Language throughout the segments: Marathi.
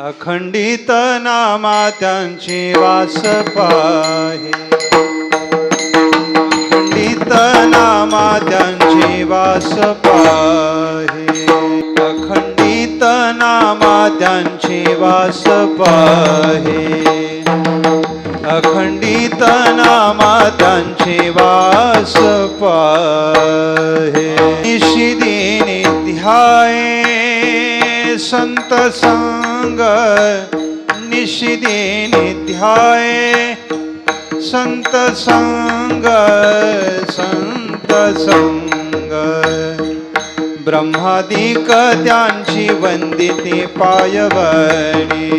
अखंडित नामा त्यांची वास पाहे. अखंडित नामा त्यांची वास पाहे. अखंडित नामा त्यांची वास पाहे. अखंडित नामा त्यांची वास पाहे. निशिदिनी ध्याये संत संग निशिदिनी ध्याये संत संग संत संग। ब्रह्मादिक त्यांची वंदिते पायवणी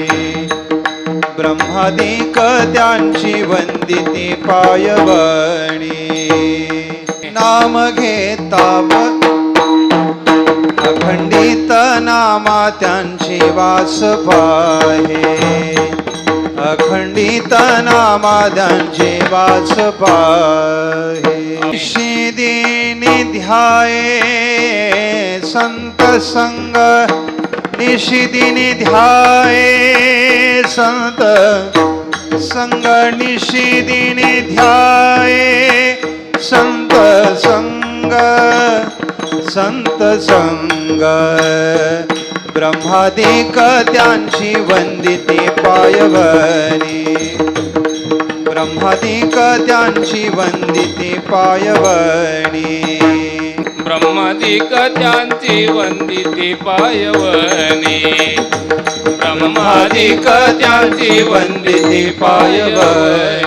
ब्रह्मादिक त्यांची वंदिते पायवणी नाम घेता नामा त्यांची वास पाहे अखंडित नामा त्यांची वास पाहे शिदिनी ध्याये संत संग निशिदिनी ध्याये संत संग निशिदिनी ध्याये संत संग संत संग। ब्रह्मादिक त्यांची वंदिते पायवणी ब्रह्मादिक त्यांची वंदिते पायवणी ब्रह्मादिक त्यांची वंदिती पायवणे ब्रह्मादिक त्यांची वंदिते पायवणी